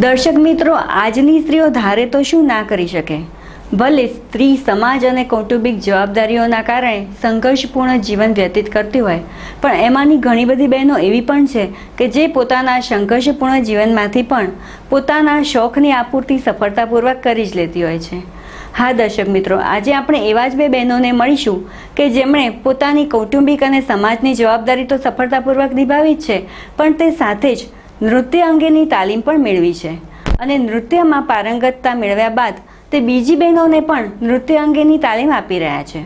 દર્શક મિત્રો, આજની સ્ત્રીઓ ધારે તો શું ના કરી શકે? ભલે સ્ત્રી સમાજ અને કૌટુંબિક જવાબદારીઓના કારણે સંઘર્ષપૂર્ણ જીવન વ્યતીત કરતી હોય, પણ એમાંની ઘણી બધી બહેનો એવી પણ છે કે જે પોતાના સંઘર્ષપૂર્ણ જીવનમાંથી પણ પોતાના શોખની આપૂર્તિ સફળતાપૂર્વક કરી જ લેતી હોય છે. હા, દર્શક મિત્રો, આજે આપણે એવા જ બે બહેનોને મળીશું કે જેમણે પોતાની કૌટુંબિક અને સમાજની જવાબદારી તો સફળતાપૂર્વક નિભાવી છે, પણ તે સાથે જ નૃત્ય અંગેની તાલીમ પણ મેળવી છે. અને નૃત્યમાં પારંગતતા મેળવ્યા બાદ તે બીજી બહેનોને પણ નૃત્ય અંગેની તાલીમ આપી રહ્યા છે.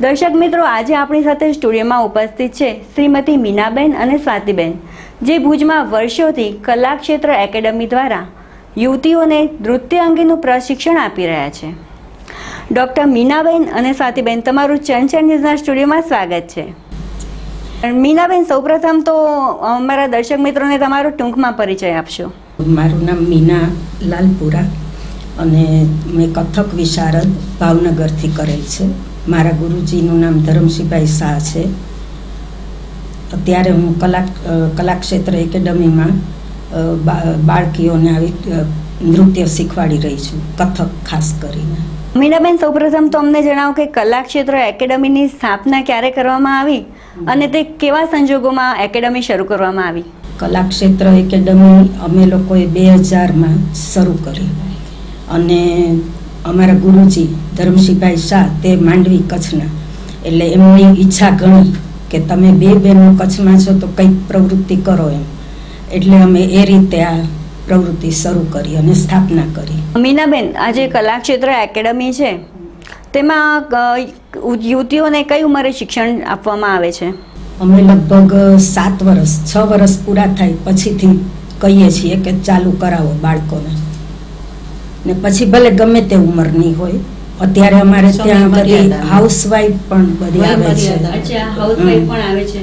દર્શક મિત્રો, આજે આપણી સાથે સ્ટુડિયોમાં ઉપસ્થિત છે શ્રીમતી મીનાબેન અને સ્વાતિબેન, જે ભુજમાં વર્ષોથી કલા ક્ષેત્ર એકેડમી દ્વારા યુવતીઓને નૃત્ય અંગેનું પ્રશિક્ષણ આપી રહ્યા છે. ડૉક્ટર મીનાબેન અને સ્વાતિબેન, તમારું ચંચન ન્યૂઝના સ્ટુડિયોમાં સ્વાગત છે. મીનાબેન, સૌપ્રથમ તો અમારા દર્શક મિત્રોને તમારો ટૂંકમાં પરિચય આપશો. મારું નામ મીના લાલપુરા અને મેં કથક વિશારદ ભાવનગરથી કરેલ છે. મારા ગુરુજીનું નામ ધરમસિંહભાઈ શાહ છે. અત્યારે હું કલા કલાક્ષેત્ર એકેડમીમાં બાળકીઓને આવી નૃત્ય શીખવાડી રહી છું, કથક ખાસ કરીને. મીનાબેન, સૌપ્રથમ તો અમને જણાવો કે કલાક્ષેત્ર એકેડમીની સ્થાપના ક્યારે કરવામાં આવી અને તે કેવા સંજોગોમાં એકેડમી શરૂ કરવામાં આવી? કલાક્ષેત્ર એકેડમી અમે લોકોએ બે હજારમાં શરૂ કરી. અને અમારા ગુરુજી ધર્મસિંહભાઈ શાહ, તે માંડવી કચ્છના. એટલે એમની ઈચ્છા ઘણી કે તમે બે બહેનો કચ્છમાં છો તો કંઈક પ્રવૃત્તિ કરો એમ. એટલે અમે એ રીતે આ પ્રવૃત્તિ શરૂ કરી અને સ્થાપના કરી. મીનાબેન આજે જે કલાક્ષેત્ર એકેડમી છે. તેમાં યુવતીઓને કઈ ઉંમરે શિક્ષણ આપવામાં આવે છે? અમે લગભગ સાત વર્ષ છ વર્ષ પૂરા થાય પછીથી કહીએ છીએ કે ચાલુ કરાવો બાળકોને. ને પછી ભલે ગમે તે ઉંમરની હોય અત્યારે અમારે ત્યાં બધી. હાઉસવાઈફ પણ બધી આવે છે.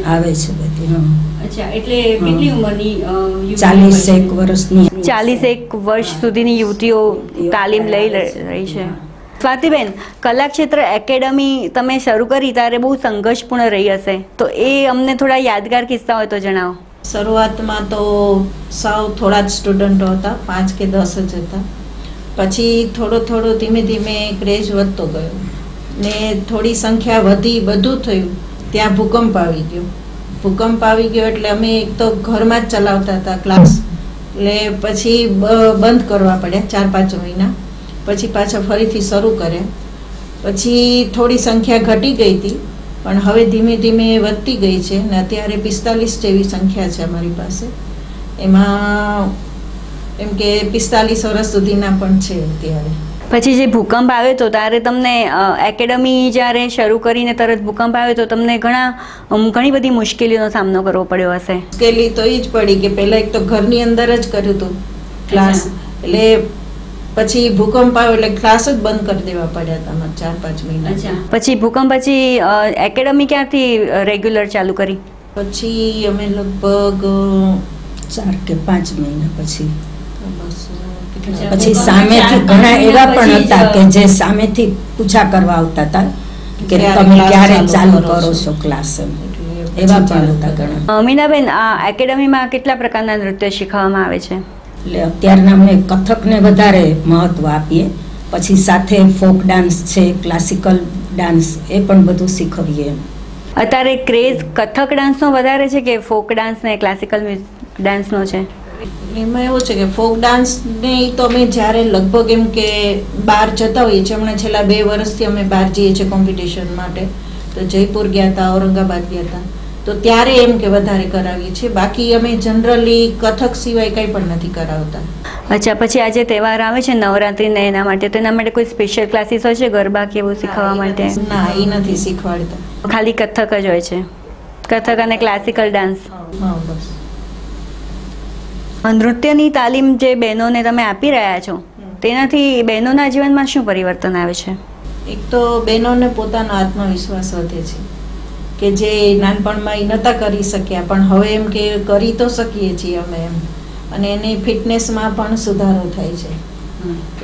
આવે છે. બધી હા અચ્છા એટલે કેટલી ઉંમરની ચાલીસ એક વર્ષની ચાલીસ એક વર્ષ સુધીની યુવતીઓ તાલીમ લઈ રહી છે. સ્વાતિબેન કલા ક્ષેત્ર એકેડમી તમે શરૂ કરી ત્યારે બહુ સંઘર્ષપૂર્ણ રહી હશે. તો એ અમને થોડા યાદગાર કિસ્સા હોય તો જણાવો. શરૂઆતમાં તો સાવ થોડા જ સ્ટુડન્ટો હતા પાંચ કે દસ જ હતા. પછી થોડો થોડો ધીમે ધીમે ક્રેઝ વધતો ગયો. ને થોડી સંખ્યા વધી બધું થયું ત્યાં ભૂકંપ આવી ગયો. ભૂકંપ આવી ગયો એટલે અમે એક તો ઘરમાં જ ચલાવતા હતા ક્લાસ એટલે પછી બંધ કરવા પડ્યા ચાર પાંચ મહિના. પછી પાછા ફરીથી શરૂ કર્યા. પછી થોડી સંખ્યા ઘટી ગઈ હતી, પણ હવે ધીમે ધીમે વધતી ગઈ છે ને અત્યારે પિસ્તાલીસ જેવી સંખ્યા છે અમારી પાસે. એમાં એમ કે પિસ્તાલીસ વર્ષ સુધીના પણ છે અત્યારે. પછી જે ભૂકંપ આવ્યો તો ત્યારે તમને એકેડમી જ્યારે શરૂ કરીને તરત ભૂકંપ આવ્યો તો તમને ઘણા ઘણી બધી મુશ્કેલીઓનો સામનો કરવો પડ્યો હશે. મુશ્કેલી તો એ જ પડી કે પહેલાં એક તો ઘરની અંદર જ કર્યું હતું ક્લાસ. એટલે પછી ભૂકંપ આવ્યો એટલે ક્લાસ જ બંધ કરી દેવા પડ્યા હતા ચાર પાંચ મહિના. પછી ભૂકંપ પછી એકેડમી ક્યાંથી રેગ્યુલર ચાલુ કરી? પછી અમે લગભગ ચાર કે પાંચ મહિના પછી. પછી સામેથી ઘણા એવા પણ હતા કે જે સામેથી પૂછા કરવા આવતા હતા કે તમે ક્યારે ચાલુ કરો છો? ક્લાસ એવા પણ ચાલુ હતા. ઘણા. મીનાબેન આ એકેડમીમાં કેટલા પ્રકારના નૃત્ય શીખવવામાં આવે છે? એટલે અત્યારના અમે કથકને વધારે મહત્વ આપીએ. પછી સાથે ફોક ડાન્સ છે ક્લાસિકલ ડાન્સ એ પણ બધું શીખવીએ એમ. અત્યારે ક્રેઝ કથક ડાન્સનો વધારે છે કે ફોક ડાન્સ ને ક્લાસિકલ ડાન્સનો છે? એમાં એવું છે કે ફોક ડાન્સ ને તો અમે જ્યારે લગભગ એમ કે બહાર જતા હોઈએ છીએ હમણાં છેલ્લા બે વર્ષથી અમે બહાર જઈએ છીએ કોમ્પિટિશન માટે. તો જયપુર ગયા હતા ઔરંગાબાદ ગયા હતા તો ત્યારે એમ કે વધારે કરાવીએ છીએ. બાકી અમે જનરલી કથક સિવાય કંઈ પણ નથી કરાવતા. અચ્છા પછી આજે તહેવાર આવે છે નવરાત્રી ને એના માટે. તો એના માટે કોઈ સ્પેશિયલ ક્લાસીસ હોય છે ગરબા કે એવું શીખવા માટે? ના એ નથી શીખવાડતા. ખાલી કથક જ હોય છે. કથક અને ક્લાસિકલ ડાન્સ હા બસ. નૃત્યની તાલીમ જે બહેનોને તમે આપી રહ્યા છો તેનાથી બહેનોના જીવનમાં શું પરિવર્તન આવે છે? એક તો બહેનોને પોતાનો આત્મવિશ્વાસ વધે છે કે જે નાનપણમાં એ નહોતા કરી શક્યા પણ હવે એમ કે કરી તો શકીએ છીએ અમે એમ. અને એની ફિટનેસમાં પણ સુધારો થાય છે.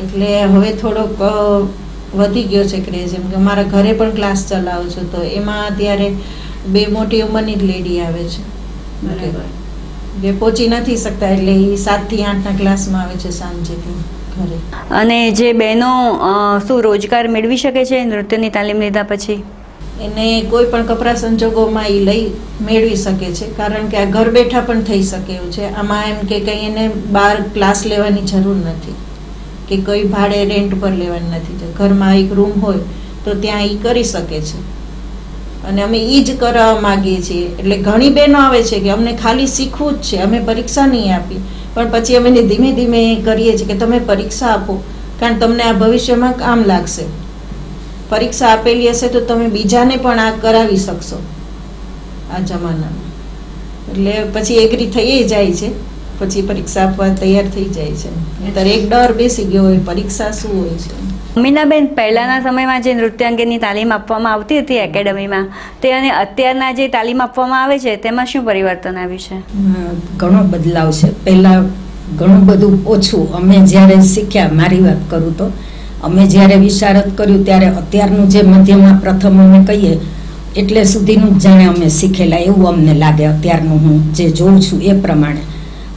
એટલે હવે થોડોક વધી ગયો છે ક્રેઝ એમ કે મારા ઘરે પણ ક્લાસ ચલાવું છું તો એમાં અત્યારે બે મોટી ઉંમરની જ લેડી આવે છે. જે પહોંચી નથી શકતા એટલે એ સાતથી આઠના ક્લાસમાં આવે છે સાંજેથી ઘરે. અને જે બહેનો શું રોજગાર મેળવી શકે છે નૃત્યની તાલીમ લીધા પછી? એને કોઈ પણ કપરા સંજોગોમાં એ લઈ મેળવી શકે છે કારણ કે આ ઘર બેઠા પણ થઈ શકે એવું છે. આમાં એમ કે કંઈ એને બહાર ક્લાસ લેવાની જરૂર નથી કે કોઈ ભાડે રેન્ટ પર લેવાની નથી. ઘરમાં એક રૂમ હોય તો ત્યાં એ કરી શકે છે. અને અમે એ જ કરાવવા માગીએ છીએ. એટલે ઘણી બહેનો આવે છે કે અમને ખાલી શીખવું જ છે, અમે પરીક્ષા નહીં આપી. પણ પછી અમે ધીમે ધીમે કરીએ છીએ કે તમે પરીક્ષા આપો, કારણ તમને આ ભવિષ્યમાં કામ લાગશે. પરીક્ષા આપેલી હશે તો તમે બીજાને પણ આ કરાવી શકશો. આ જમાનામાં. એટલે પછી એગ્રી થઈ જાય છે. પછી પરીક્ષા આપવા તૈયાર થઈ જાય છે. નહીંતર એક ડર બેસી ગયો હોય, પરીક્ષા શું હોય છે મીનાબેન, પહેલાના સમયમાં જે નૃત્ય અંગેની તાલીમ આપવામાં આવતી હતી એકેડમીમાં, તે અને અત્યારના જે તાલીમ આપવામાં આવે છે, તેમાં શું પરિવર્તન આવ્યું છે? ઘણો બદલાવ છે. પહેલાં ઘણું બધું ઓછું. અમે જ્યારે શીખ્યા, મારી વાત કરું તો, અમે જ્યારે વિશારદ કર્યું, ત્યારે અત્યારનું જે મધ્યમાં પ્રથમ અમે કહીએ, એટલે સુધીનું જ જાણે અમે શીખેલા એવું અમને લાગે અત્યારનું હું જે જોઉં છું એ પ્રમાણે.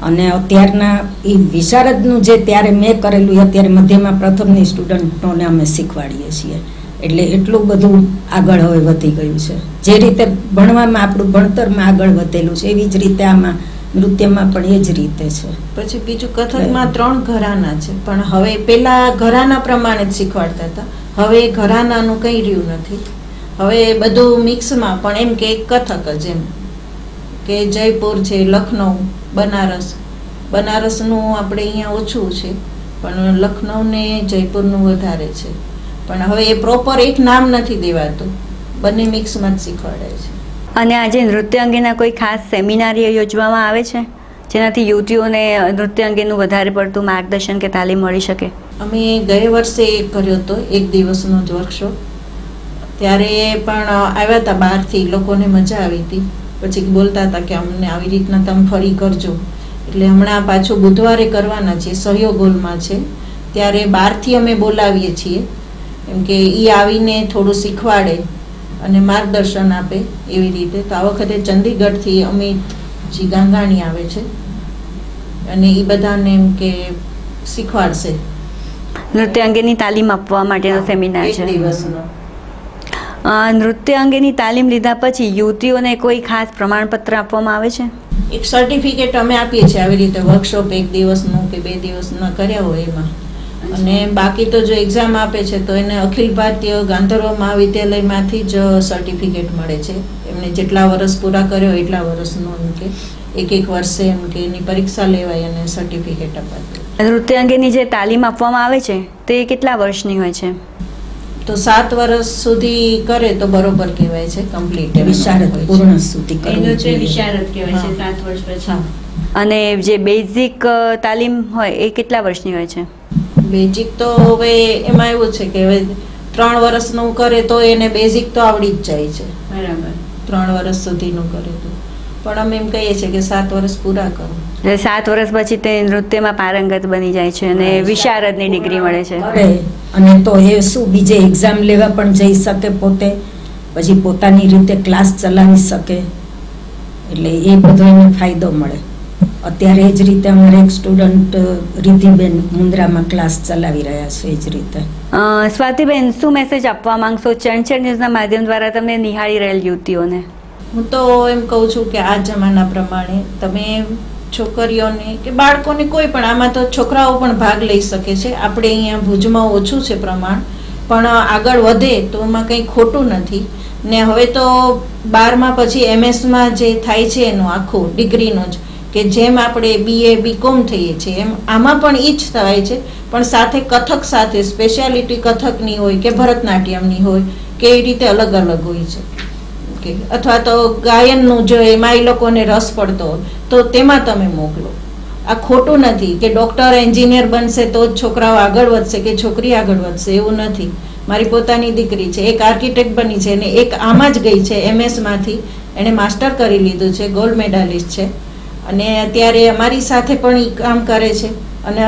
અને અત્યારના એ વિશારદનું જે ત્યારે મેં કરેલું એ અત્યારે મધ્યમાં પ્રથમની સ્ટુડન્ટોને અમે શીખવાડીએ છીએ. એટલે એટલું બધું આગળ હવે વધી ગયું છે. જે રીતે ભણવામાં આપણું ભણતરમાં આગળ વધેલું છે એવી જ રીતે આમાં નૃત્યમાં પણ એ જ રીતે છે. પછી બીજું કથકમાં ત્રણ ઘરાના છે. પણ હવે પેલા ઘરાના પ્રમાણે જ શીખવાડતા હતા. હવે ઘરાનાનું કંઈ રહ્યું નથી. હવે બધું મિક્સમાં પણ એમ કે કથક જ એમ. કે જયપુર છે લખનઉ બનારસ. બનારસનું આપણે અહીંયા ઓછું છે પણ લખનઉ ને જયપુરનું વધારે છે. પણ હવે એ પ્રોપર એક નામ નથી દેવાતું. બંને મિક્સમાં જ શીખવાડે છે. અને આજે નૃત્ય અંગેના કોઈ ખાસ સેમિનાર યોજવામાં આવે છે? જેનાથી યુવતીઓને નૃત્ય અંગેનું વધારે પડતું માર્ગદર્શન કે તાલીમ મળી શકે? અમે ગયે વર્ષે એક કર્યો હતો એક દિવસનો જ વર્કશોપ ત્યારે પણ આવ્યા હતા બહારથી લોકોને મજા આવી હતી. પછી બોલતા હતા કે અમને આવી રીતના તમે ફરી કરજો. એટલે હમણાં પાછું બુધવારે કરવાના છે સહયોગ હોલમાં છે. ત્યારે બહારથી અમે બોલાવીએ છીએ. એમ કે એ આવીને થોડું શીખવાડે અને માર્ગદર્શન આપે એવી રીતે. તો આ વખતે ચંદીગઢથી અમિતજી ગાંગાણી આવે છે અને એ બધાને એમ કે શીખવાડશે. નૃત્ય અંગેની તાલીમ આપવા માટેનો સેમિનાર છે. દિવસનો. નૃત્ય અંગેની તાલીમ લીધા પછી યુવતીઓને કોઈ ખાસ પ્રમાણપત્ર આપવામાં આવે છે? એક સર્ટિફિકેટ અમે આપીએ છીએ આવી રીતે વર્કશોપ એક દિવસનું કે બે દિવસના કર્યા હોય એમાં. અને બાકી તો જો એક્ઝામ આપે છે તો એને અખિલ ભારતીય ગાંધર્વ મહાવિદ્યાલયમાંથી જ સર્ટિફિકેટ મળે છે. એમને જેટલા વર્ષ પૂરા કર્યો એટલા વર્ષનું એમ કે એક એક વર્ષે એમ કે એની પરીક્ષા લેવાય અને સર્ટિફિકેટ અપાય. નૃત્ય અંગેની જે તાલીમ આપવામાં આવે છે તે કેટલા વર્ષની હોય છે? તો સાત વર્ષ સુધી કરે તો બરોબર કહેવાય છે કમ્પ્લીટ વિશારદ પૂર્ણ સુધી એનો જે વિશારદ કહેવાય છે સાત વર્ષ પછી. અને જે બેઝિક તાલીમ હોય એ કેટલા વર્ષની હોય છે? બેઝિક તો હવે એમાં એવું છે કે હવે ત્રણ વર્ષનું કરે તો એને બેઝિક તો આવડી જ જાય છે. બરાબર. ત્રણ વર્ષ સુધીનું કરે તો. પણ અમે એમ કહીએ છીએ કે સાત વર્ષ પૂરા કરો. એટલે સાત વર્ષ પછી તે નૃત્યમાં પારંગત બની જાય છે અને વિશારદની ડિગ્રી મળે છે. અને તો એ શું બીજે એક્ઝામ લેવા પણ જઈ શકે પોતે? પછી પોતાની રીતે ક્લાસ ચલાવી શકે? એટલે એ બધો એને ફાયદો મળે. અત્યારે એ જ રીતે અમારે એક સ્ટુડન્ટ રિધિબેન મુન્દ્રામાં ક્લાસ ચલાવી રહ્યા છે એ જ રીતે. સ્વાતિબેન શું મેસેજ આપવા માંગશો? ચણચણ ન્યૂઝના માધ્યમ દ્વારા તમે નિહાળી રહેલ યુવતીઓને? હું તો એમ કહું છું કે આ જમાના પ્રમાણે તમે છોકરીઓને કે બાળકોને કોઈ પણ, આમાં તો છોકરાઓ પણ ભાગ લઈ શકે છે. આપણે અહીંયા ભુજમાં ઓછું છે પ્રમાણ, પણ આગળ વધે તો એમાં કંઈ ખોટું નથી. ને હવે તો બારમાં પછી એમએસમાં જે થાય છે એનું આખું, ડિગ્રીનો જ, કે જેમ આપણે બીએ બીકોમ થઈએ છીએ, એમ આમાં પણ એ જ થાય છે. પણ સાથે કથક સાથે સ્પેશિયાલિટી કથકની હોય કે ભરતનાટ્યમની હોય, કે એ રીતે અલગ અલગ હોય છે. કે અથવા તો ગાયનનું જો એમાં એ લોકોને રસ પડતો તો તેમાં તમે મોકલો. આ ખોટું નથી કે ડૉક્ટર એન્જિનિયર બનશે તો જ છોકરાઓ આગળ વધશે કે છોકરી આગળ વધશે એવું નથી. મારી પોતાની દીકરી છે એક આર્કિટેક્ટ બની છે ને એક આમાં જ ગઈ છે એમએસમાંથી. એણે માસ્ટર કરી લીધું છે ગોલ્ડ મેડાલિસ્ટ છે. અને અત્યારે અમારી સાથે પણ એ કામ કરે છે. અને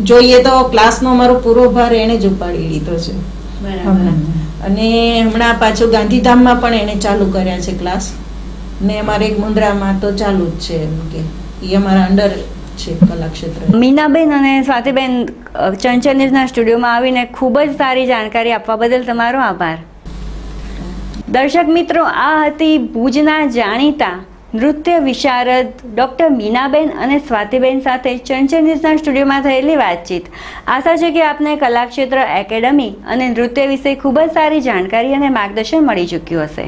જોઈએ તો ક્લાસનો અમારો પૂરો ભાર એણે જ ઉપાડી લીધો છે. હમણાં. અને હમણાં પાછું ગાંધીધામમાં પણ એણે ચાલુ કર્યા છે ક્લાસ ને અમારે એક મુન્દ્રામાં તો ચાલુ જ છે એમ કે. એ અમારા અંડર છે કલાક્ષેત્ર. મીનાબેન અને સ્વાતિબેન ચંચલ ન્યૂઝના સ્ટુડિયોમાં આવીને ખૂબ જ સારી જાણકારી આપવા બદલ તમારો આભાર. દર્શક મિત્રો, આ હતી ભુજના જાણીતા નૃત્ય વિશારદ ડૉક્ટર મીનાબેન અને સ્વાતિબેન સાથે ચંચળ સ્ટુડિયોમાં થયેલી વાતચીત. આશા છે કે આપને કલાક્ષેત્ર એકેડમી અને નૃત્ય વિશે ખૂબ જ સારી જાણકારી અને માર્ગદર્શન મળી ચૂક્યું હશે.